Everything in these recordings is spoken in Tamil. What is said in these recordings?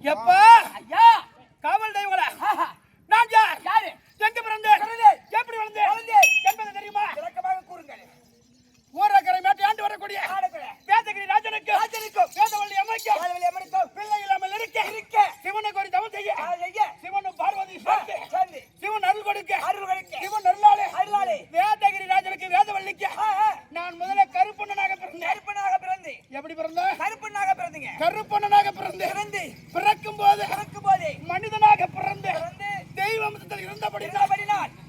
一把。பிறந்தேன் பிறந்து, பிறக்கும் போது பிறக்கும் போதே மனிதனாக பிறந்து, தெய்வமத்தில் இருந்தபடி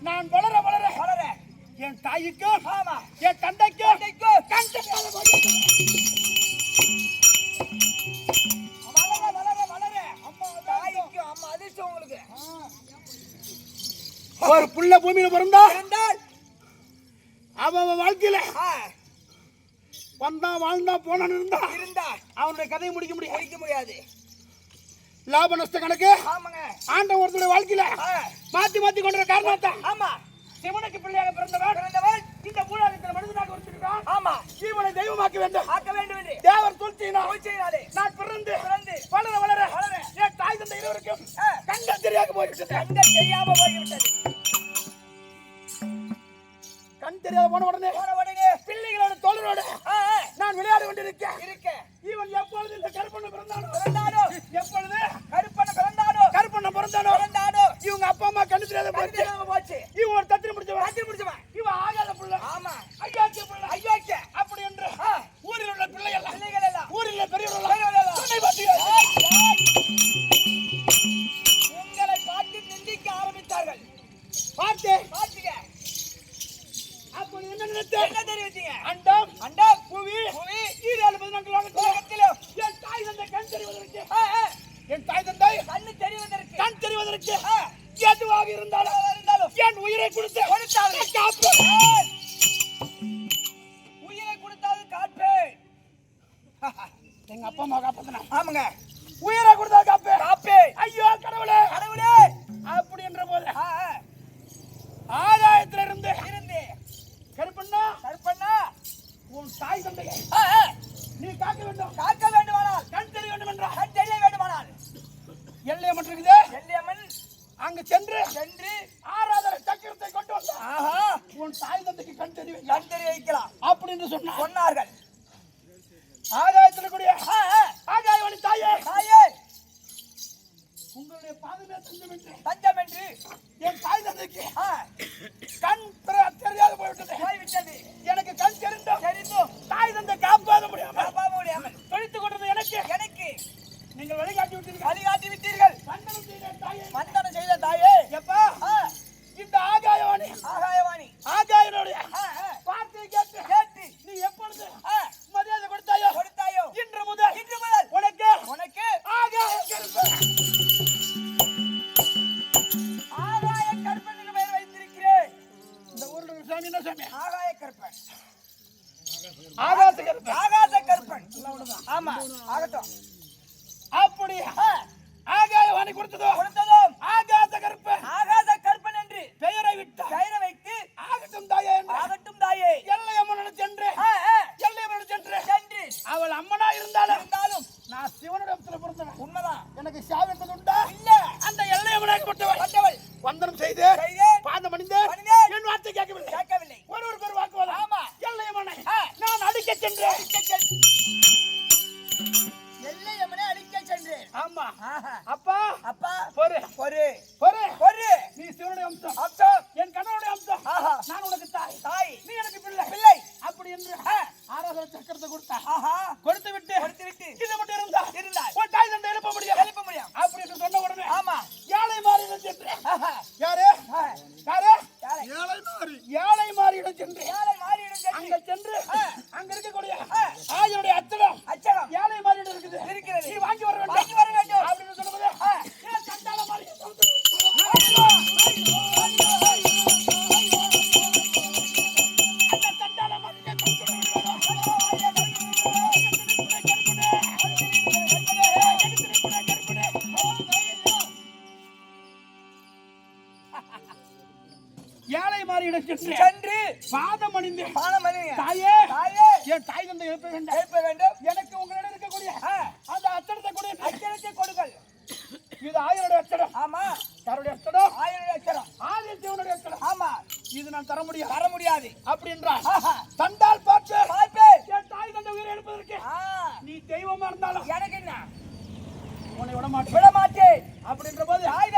நான் வளர வளர வளர, என் தாய்க்கும் என் தந்தைக்கும். ஒரு புள்ள பூமியில பிறந்தா அவன் வாழ்க்கையில வந்தான் வாழ்ந்தான் போனான்னு இருந்தா இருந்தால் அவனுடைய கதையை முடிக்க முடியும் முடிக்க முடியாது. லாப நஷ்ட கணக்கு ஆமாங்க. ஆண்ட ஒருத்தருடைய வாழ்க்கையில மாத்தி மாத்தி கொண்ட காரணத்தான் ஆமா. சிவனுக்கு பிள்ளையாக பிறந்தவன். பிறந்தவன். இந்த பூலாகத்தில் மனிதனாக வச்சிருக்கான் ஆமா. ஜீவனை தெய்வமாக்க வேண்டும். ஆக்க வேண்டும் தேவர் துல்ச்சினா பூஜையினாலே நான் பிறந்து பிறந்து. வளர வளர வளர. என் தாய் தந்தை இருவருக்கும் ஆ, கண்ட தெரியாத போய்விட்டது. கண்ட தெரியாம போய்விட்டது. கண் தெரியாத போன உடனே போன உடனே பிள்ளைகளோட நான் இருக்க. இருக்க. இவன் எப்பொழுது இந்த கருப்பண்ண பிறந்தானோ பிறந்தானோ எப்பொழுது? கருப்பண்ண பிறந்தானோ கருப்பண்ண பிறந்தானோ பிறந்தானோ இவங்க அப்பா அம்மா கண்ணு தெரியாத போச்சு. போச்சு. இவன் ஒரு தத்திரி முடிச்சவன் தத்திரி முடிச்சவன் இவன் ஆகாத பிள்ளை. ஆமா. ஐயாக்கிய பிள்ளை. ஐயாக்கிய. அப்படி என்று ஊரில் உள்ள பிள்ளைகள் பிள்ளைகள் எல்லாம் ஊரில் உள்ள எல்லாம் உங்களை பார்த்து நிந்திக்க ஆரம்பித்தார்கள். பார்த்து. பார்த்துக்க. அப்படி என்ன என்ன தெரிவித்தீங்க? அண்டம். அண்டம். புவி. புவி. கீழே என் தாய் தந்தை கண் தெரிவதற்கு. என் தாய் தந்தை கண்ணு தெரிவதற்கு. கண் தெரிவதற்கு எதுவாக இருந்தாலும் இருந்தாலும் என் உயிரை கொடுத்து உயிரை கொடுத்தாவது காப்பேன். எங்க அப்பா அம்மா காப்பாத்தனா. ஆமாங்க. again. ஆகாச கருப்பன் ஆகாச கருப்பன் ஆமா ஆகட்டும். அப்படியா ஆகாய வாணி கொடுத்ததோ? கொடுத்ததோ? ஆகாச பெயரை விட்டு? வைத்து ஆகட்டும் தாயே ஆகட்டும் தாயே. எல்லை சென்று. எல்லை அம்மனோட சென்று. சென்று. அவள் அம்மனா இருந்தாலும் இருந்தாலும் நான் சிவனிடத்துல பிறந்தவன். உண்மைதான். எனக்கு சாவு உண்டா? இல்ல. அந்த எல்லை அம்மனாக்கப்பட்டவள் வந்தவள் வந்தனம் செய்து பாந்தம் அணிந்து சென்று சென்று பாதம் அணிந்து பாதம் தாயே தாயே. என் தாய் தந்தை எழுப்ப வேண்டும். எழுப்ப வேண்டும். எனக்கு உங்களிடம் இருக்கக்கூடிய அந்த அச்சரத்தை கூடிய அச்சரத்தை கொடுங்கள். இது ஆயனுடைய அச்சடம் ஆமா. தருடைய அச்சரம் ஆயனுடைய அச்சடம் ஆதி தேவனுடைய அச்சரம் ஆமா. இது நான் தர முடியும் தர முடியாது. அப்படின்றார். தந்தால் பார்த்து வாய்ப்பே என் தாய் தந்தை உயிரை எடுப்பதற்கு நீ தெய்வமா இருந்தாலும் எனக்கு என்ன? உன்னை விட மாட்டேன் விட மாட்டேன் அப்படின்ற போது ஆய்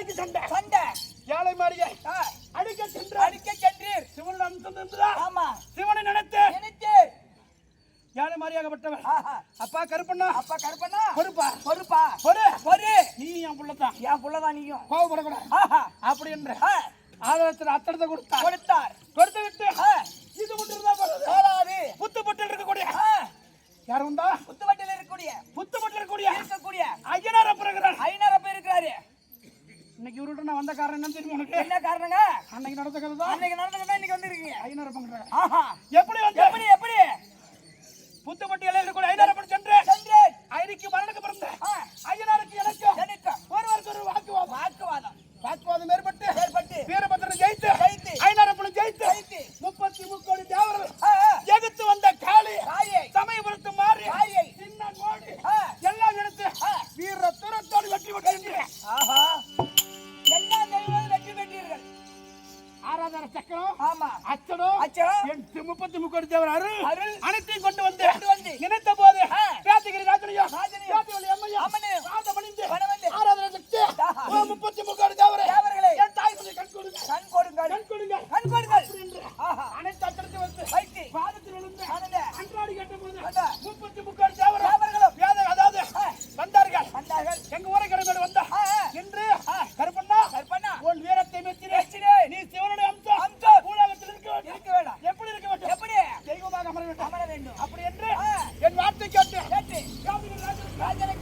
மாடிக்கு சண்டை சண்டை ஏழை மாடியை அடிக்க சென்று. அடிக்க சென்றீர். சிவன் அம்சம் இருந்ததா ஆமா. சிவனை நினைத்து. நினைத்து ஏழை மாறியாகப்பட்டவன் அப்பா கருப்பண்ணா? அப்பா கருப்பண்ணா? பொறுப்பா? பொறுப்பா? பொறு. பொறு. நீ என் புள்ளதான். என் புள்ளதான் நீயும். கோவப்படக்கூடாது. அப்படி என்று ஆதாரத்தில் அத்தனத்தை கொடுத்தார். கொடுத்தார். கொடுத்து விட்டு இது கொண்டிருந்தா புத்து. புத்துப்பட்டில் இருக்கக்கூடிய யார் உண்டா? புத்துப்பட்டில் இருக்கக்கூடிய. புத்து புத்துப்பட்டில் இருக்கக்கூடிய. இருக்கக்கூடிய ஐயனார் அப்புறம் இருக்கிறார். ஐயனார் அப்ப இருக்கிறாரு. இன்னைக்கு இவரோட நான் வந்த காரணம் என்ன தெரியும் உனக்கு? என்ன காரணங்க? அன்னைக்கு நடந்த கதை தான் அன்னைக்கு நடந்த கதை இன்னைக்கு வந்திருக்கீங்க ஐநூறு பண்ற ஆஹா. எப்படி வந்து? எப்படி எப்படி? புத்துப்பட்டி இலையில இருக்கூட ஐநூறு பண்ற சென்றேன் రాజరికం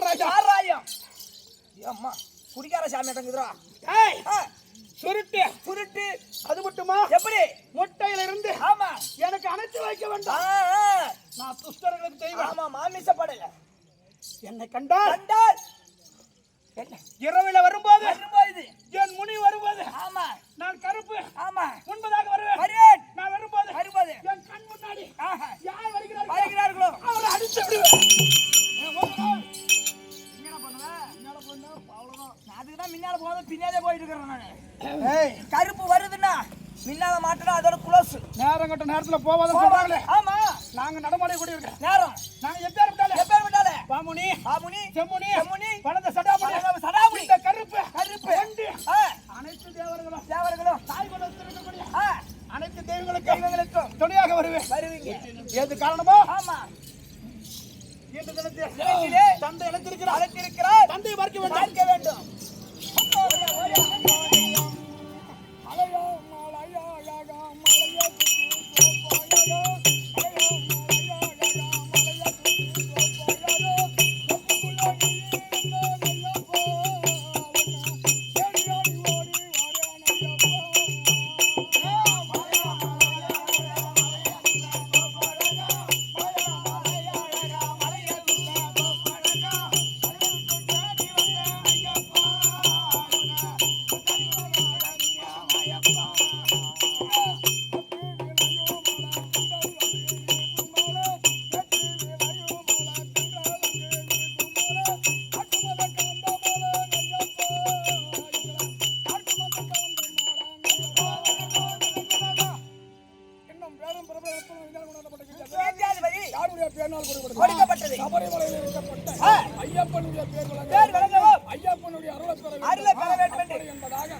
யார் ராஜா ஏம்மா குடிக்கார சாமி தங்குதுரா ஏய் சுருட்டு. சுருட்டு. அது மட்டுமா? எப்படி? முட்டையில இருந்து ஆமா. எனக்கு அணைச்சு வைக்க வேண்டாம். நான் துஷ்டர்களுக்கு தெய்வம். ஆமா மாமிச என்னை கண்டால்? கண்டால். இரவில வரும்போது? வரும்போது. என் முனி வரும்போது? ஆமா. நான் கருப்பு. ஆமா. முன்பதாக வருவேன். வருவேன். நான் வரும்போது? வரும்போது. என் கண் முன்னாடி யார் வருகிறார் வருகிறார்களோ? அவரை அடித்து விடுவேன். நேரத்தில் போவாதான் சொல்றாங்களே. ஆமா. நாங்க நடமாட கூட இருக்க நேரம். நாங்க எப்பேர் விட்டாலே. எப்பேர் விட்டாலே. பாமுனி பாமுனி செம்முனி செம்முனி பழந்த சடாமுனி சடாமுனி இந்த கருப்பு கருப்பு. ரெண்டு. அனைத்து தேவர்களும் தேவர்களும். தாய் குலத்தில் இருக்கக்கூடிய அனைத்து தெய்வங்களுக்கும் தெய்வங்களுக்கும் துணையாக வருவேன். வருவீங்க. எது காரணமோ? ஆமா. தந்தை இழந்திருக்கிறார் தந்தை மறுக்க வேண்டும். வேண்டும். முருகனால் கொடுக்கப்பட்டது. சபரிமலையில் இருக்கப்பட்ட ஐயப்பனுடைய பேர் வழங்க ஐயப்பனுடைய அருளை பெற வேண்டும். என்பதாக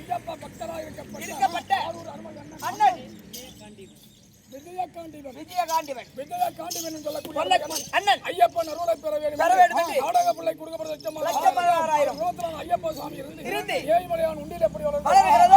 ஐயப்ப பக்தராக இருக்கப்பட்ட அண்ணன் விஜயகாண்டிவன் விஜயகாண்டிவன் விஜயகாண்டிவன் சொல்லக்கூடிய அண்ணன். ஐயப்பன் அருளை பெற வேண்டும் பெற வேண்டும் நாடக பிள்ளை கொடுக்கப்பட்ட லட்சம் ஐயப்ப சுவாமி இருந்து ஏழ்மலையான் உண்டியில் எப்படி வளர்கிறது?